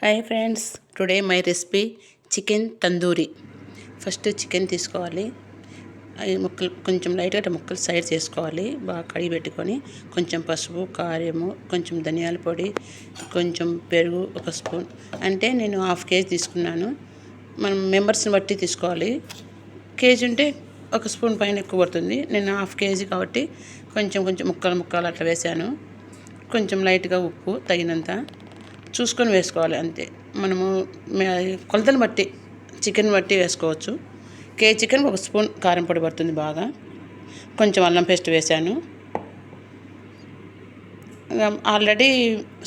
Hi friends today my recipe chicken tandoori first chicken తీసుకోవాలి. అవి ముక్కలు కొంచెం లైట్గా ముక్కలు సైడ్ చేసుకోవాలి. బాగా కడిగి పెట్టుకొని కొంచెం పసుపు కారము కొంచెం ధనియాల పొడి కొంచెం పెరుగు ఒక స్పూన్ అంటే నేను హాఫ్ కేజీ తీసుకున్నాను. మనం మెంబర్స్ని బట్టి తీసుకోవాలి. కేజీ ఉంటే ఒక స్పూన్ పైన ఎక్కువ పడుతుంది. నేను హాఫ్ కేజీ కాబట్టి కొంచెం కొంచెం ముక్కలు ముక్కలు అట్లా వేసాను. కొంచెం లైట్గా ఉప్పు తగినంత. చూసుకొని వేసుకోవాలి అంతే. మనము కొలతలు బట్టి చికెన్ బట్టి వేసుకోవచ్చు. కే చికెన్ ఒక స్పూన్ కారం పొడి పడుతుంది బాగా. కొంచెం అల్లం పేస్ట్ వేసాను. ఆల్రెడీ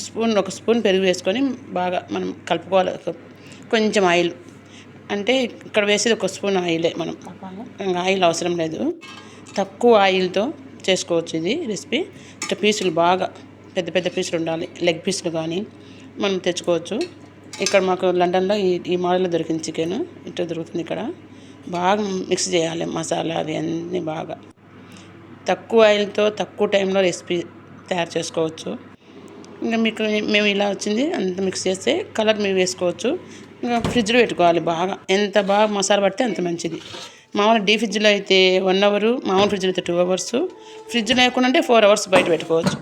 స్పూన్ ఒక స్పూన్ పెరుగు వేసుకొని బాగా మనం కలుపుకోవాలి. కొంచెం ఆయిల్. అంటే ఇక్కడ వేసేది ఒక స్పూన్ ఆయిలే మనం. ఆయిల్ అవసరం లేదు. తక్కువ ఆయిల్తో చేసుకోవచ్చు ఇది రెసిపీ. ఇట్లా పీసులు బాగా పెద్ద పెద్ద పీసులు ఉండాలి. లెగ్ పీసులు కానీ మనం తెచ్చుకోవచ్చు. ఇక్కడ మాకు లండన్లో ఈ ఈ మోడల్లో దొరికింది చికెన్. ఇట్లా దొరుకుతుంది ఇక్కడ. బాగా మిక్స్ చేయాలి మసాలా అవి అన్నీ బాగా. తక్కువ ఆయిల్తో తక్కువ టైంలో రెసిపీ తయారు చేసుకోవచ్చు. ఇంకా మీకు మేము ఇలా వచ్చింది అంత మిక్స్ చేస్తే కలర్ మేము వేసుకోవచ్చు. ఇంకా ఫ్రిడ్జ్లో పెట్టుకోవాలి బాగా. ఎంత బాగా మసాలా పడితే అంత మంచిది. మామూలు డీ ఫ్రిడ్జ్లో అయితే వన్ అవరు మామూలు ఫ్రిడ్జ్లో అయితే టూ అవర్స్. ఫ్రిడ్జ్ లేకుండా అంటే ఫోర్ అవర్స్ బయట పెట్టుకోవచ్చు.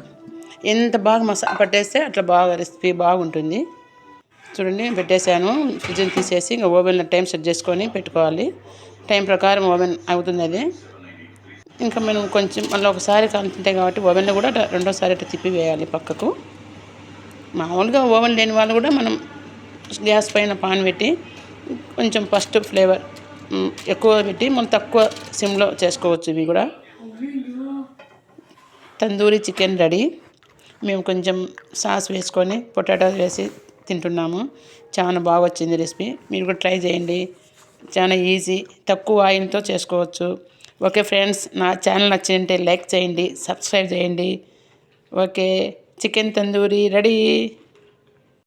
ఎంత బాగా మసాలా పట్టేస్తే అట్లా బాగా రెసిపీ బాగుంటుంది. చూడండి పెట్టేశాను. ఫ్రిడ్జ్ని తీసేసి ఇంకా ఓవెన్లో టైం సెట్ చేసుకొని పెట్టుకోవాలి. టైం ప్రకారం ఓవెన్ అవుతుంది అది. ఇంకా మనం కొంచెం మళ్ళీ ఒకసారి కాలుతుంటాయి కాబట్టి ఓవెన్లో కూడా రెండోసారి అట్లా తిప్పి వేయాలి పక్కకు. మామూలుగా ఓవెన్ లేని వాళ్ళు కూడా మనం గ్యాస్ పైన పాన్ పెట్టి కొంచెం ఫస్ట్ ఫ్లేవర్ ఎక్కువ పెట్టి మనం తక్కువ సిమ్లో చేసుకోవచ్చు ఇవి కూడా. Tandoori chicken ready. మేము కొంచెం సాస్ వేసుకొని పొటాటో వేసి తింటున్నాము. చాలా బాగా వచ్చింది రెసిపీ. మీరు కూడా ట్రై చేయండి. చాలా ఈజీ. తక్కువ ఆయిల్తో చేసుకోవచ్చు. ఓకే ఫ్రెండ్స్ నా ఛానల్ నచ్చిందంటే లైక్ చేయండి సబ్స్క్రైబ్ చేయండి. Okay chicken tandoori ready.